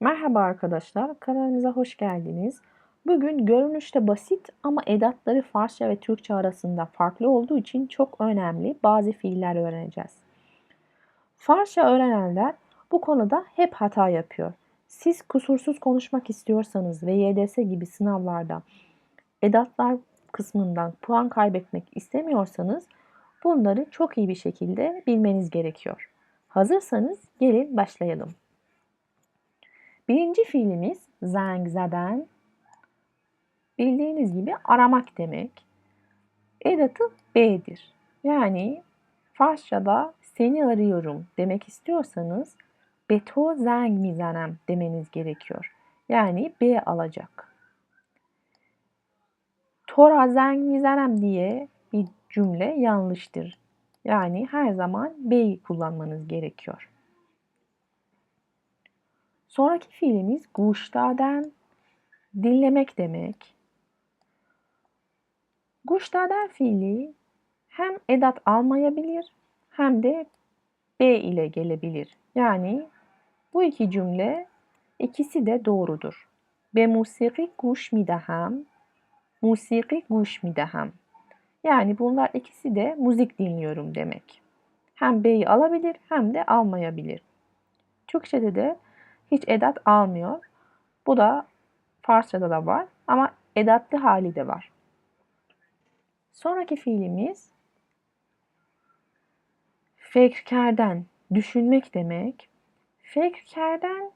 Merhaba arkadaşlar, kanalımıza hoş geldiniz. Bugün görünüşte basit ama edatları Farsça ve Türkçe arasında farklı olduğu için çok önemli bazı fiiller öğreneceğiz. Farsça öğrenenler bu konuda hep hata yapıyor. Siz kusursuz konuşmak istiyorsanız ve YDS gibi sınavlarda edatlar kısmından puan kaybetmek istemiyorsanız bunları çok iyi bir şekilde bilmeniz gerekiyor. Hazırsanız gelin başlayalım. Birinci fiilimiz zang zaden. Bildiğiniz gibi aramak demek. Edatı B'dir. Yani Farsçada seni arıyorum demek istiyorsanız beto zang mizanem demeniz gerekiyor. Yani B alacak. Tora zang mizanem diye bir cümle yanlıştır. Yani her zaman B'yi kullanmanız gerekiyor. Sonraki fiilimiz guştaden dinlemek demek. Guştaden fiili hem edat almayabilir hem de B ile gelebilir. Yani bu iki cümle ikisi de doğrudur. Be musiki guş midaham, musiki guş midaham. Yani bunlar ikisi de müzik dinliyorum demek. Hem B'yi alabilir hem de almayabilir. Türkçede de hiç edat almıyor. Bu da Farsçada da var ama edatlı hali de var. Sonraki fiilimiz fekrkerden, düşünmek demek. Fekrkerden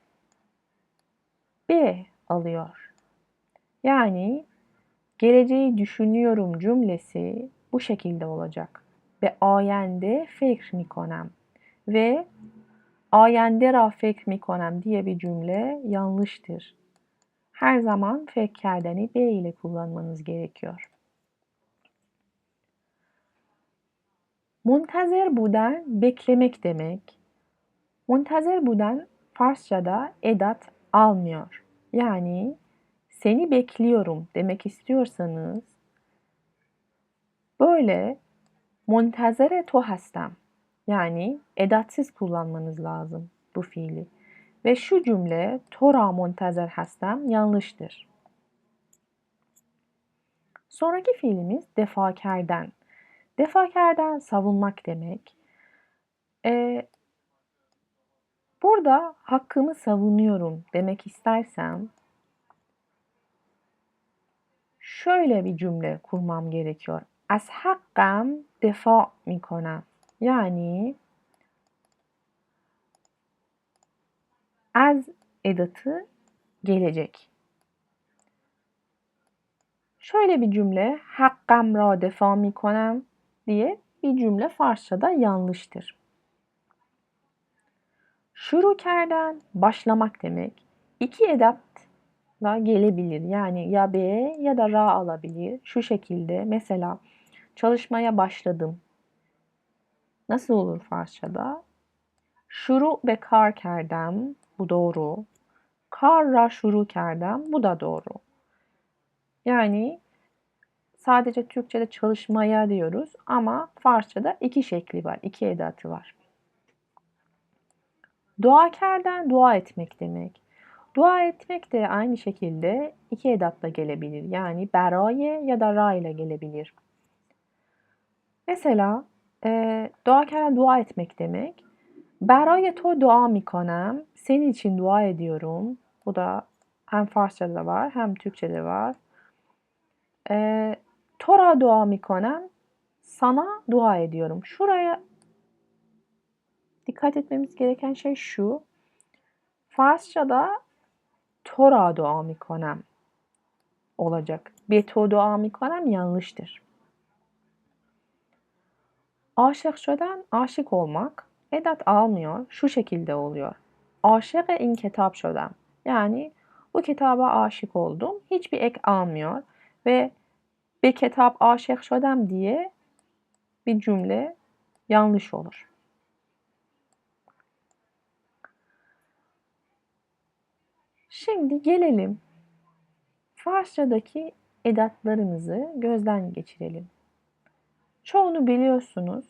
B alıyor. Yani geleceği düşünüyorum cümlesi bu şekilde olacak. Ve ayende fikr mikonem. Ve Ayende ra fekr mikonem diye bir cümle yanlıştır. Her zaman fekkerdeni B ile kullanmanız gerekiyor. Muntazer buden beklemek demek. Muntazer buden Farsçada edat almıyor. Yani seni bekliyorum demek istiyorsanız böyle muntazere to hastam yani edatsız kullanmanız lazım bu fiili. Ve şu cümle tora montazer hastam yanlıştır. Sonraki fiilimiz defakerden. Defakerden savunmak demek. Ee, burada hakkımı savunuyorum demek istersem şöyle bir cümle kurmam gerekiyor. Az hakkam defa mikonam. Yani az edatı gelecek. Şöyle bir cümle hakkam ra defa mikonam diye bir cümle Farsçada yanlıştır. Şuru kerden başlamak demek. İki edatla gelebilir. Yani ya B ya da Ra alabilir. Şu şekilde mesela çalışmaya başladım Nasıl olur Farsçada? Şuru ve kar kerdem bu doğru. Karra şuru kerdem bu da doğru. Yani sadece Türkçe'de çalışmaya diyoruz ama Farsça'da iki şekli var, iki edatı var. Dua kerden dua etmek demek. Dua etmek de aynı şekilde iki edatla gelebilir. Yani beraye ya da ra ile gelebilir. Mesela dua kere dua etmek demek. Beraya to dua mikonam. Senin için dua ediyorum. Bu da hem Farsça'da var hem Türkçe'de var. E, tora dua mikonam. Sana dua ediyorum. Şuraya dikkat etmemiz gereken şey şu. Farsça'da tora dua mikonam olacak. Beto dua mikonam yanlıştır. Aşık şöden aşık olmak edat almıyor. Şu şekilde oluyor. Aşık in kitap şöden. Yani bu kitaba aşık oldum. Hiçbir ek almıyor. Ve bir kitap aşık şöden diye bir cümle yanlış olur. Şimdi gelelim Farsçadaki edatlarımızı gözden geçirelim. Çoğunu biliyorsunuz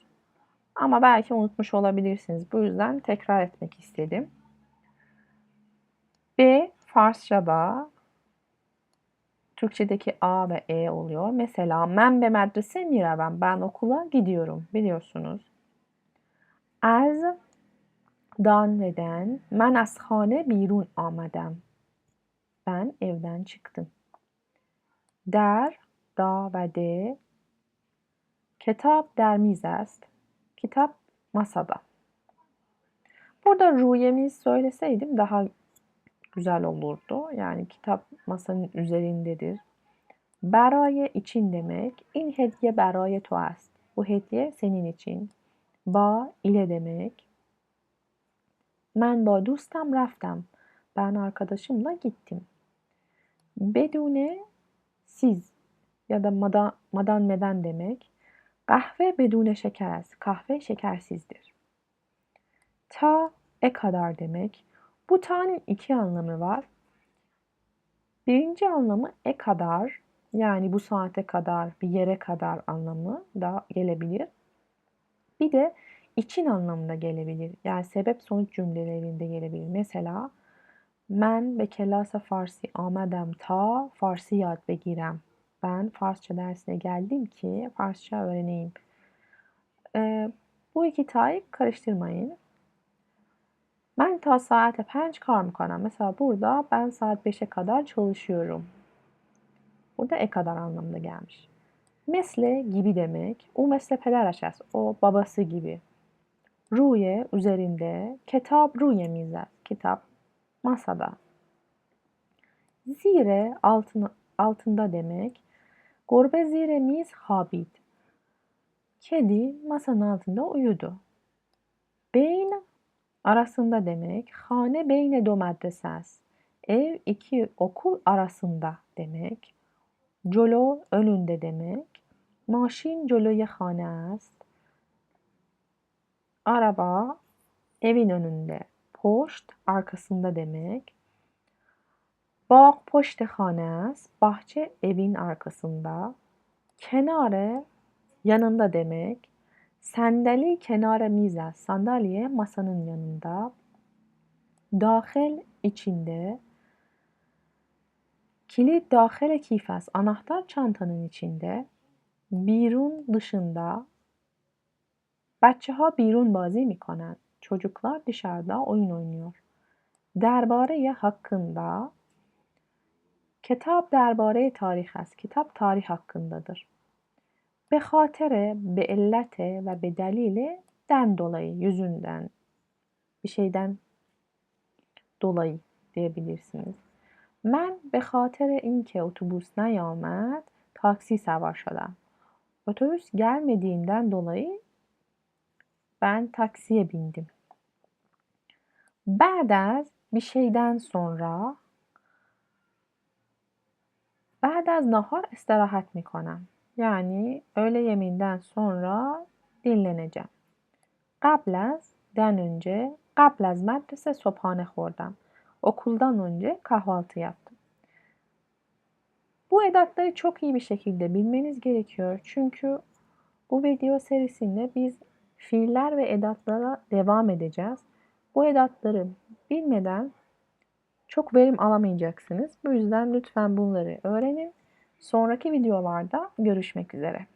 ama belki unutmuş olabilirsiniz. Bu yüzden tekrar etmek istedim. B Farsçada Türkçedeki A ve E oluyor. Mesela men be medrese miravem. Ben okula gidiyorum biliyorsunuz. Az danveden men az khane birun amadem. Ben evden çıktım. Der, da ve de Ketap der Mize ist. Kitap masada. Burada rüyemi söyleseydim daha güzel olurdu. Yani kitap masanın üzerindedir. Beraye için demek. İn hediye beraye tu ast. Bu hediye senin için. Ba ile demek. Men ba dustam raftam. Ben arkadaşımla gittim. Bedune siz ya da madan, madan meden demek. Kahve bedune şeker است. Kahve şekersizdir. Ta e kadar demek. Bu ta'nın iki anlamı var. Birinci anlamı e kadar yani bu saate kadar, bir yere kadar anlamı da gelebilir. Bir de için anlamında gelebilir. Yani sebep sonuç cümlelerinde gelebilir. Mesela men ve kelasa farsi amedem ta farsi yad begirem. ben Farsça dersine geldim ki Farsça öğreneyim. Ee, bu iki ta'yı karıştırmayın. Ben ta saate penç kar mı Mesela burada ben saat 5'e kadar çalışıyorum. Burada e kadar anlamında gelmiş. Mesle gibi demek. O mesle peder aças. O babası gibi. Ruye üzerinde. Kitap ruye mizet. Kitap masada. Zire altın, altında demek. Gorbe zire miz habit. Kedi masanın altında uyudu. Beyin arasında demek. Hane beyne do medrese Ev iki okul arasında demek. Colo önünde demek. Maşin coloya hane است. Araba evin önünde. Poşt arkasında demek. Bağ poşte hanes, bahçe evin arkasında. Kenare yanında demek. Sandali kenara miza, sandalye masanın yanında. Dahil içinde. Kilit dahile kifes, anahtar çantanın içinde. Birun dışında. Bacı ha birun bazi mikanen. Çocuklar dışarıda oyun oynuyor. Derbare hakkında Kitap derbare tarih است. Kitap tarih hakkındadır. Be hatere, be illete ve be delile den dolayı, yüzünden, bir şeyden dolayı diyebilirsiniz. من به خاطر اینکه اتوبوس نیامد taksi سوار شدم. Otobüs gelmediğinden dolayı ben taksiye bindim. بعد bir şeyden sonra بعد از نهار استراحت میکنم. Yani öğle yemeğinden sonra dinleneceğim. قبل den önce قبل از مدرسه صبحانه خوردم. Okuldan önce kahvaltı yaptım. Bu edatları çok iyi bir şekilde bilmeniz gerekiyor. Çünkü bu video serisinde biz fiiller ve edatlara devam edeceğiz. Bu edatları bilmeden çok verim alamayacaksınız. Bu yüzden lütfen bunları öğrenin Sonraki videolarda görüşmek üzere.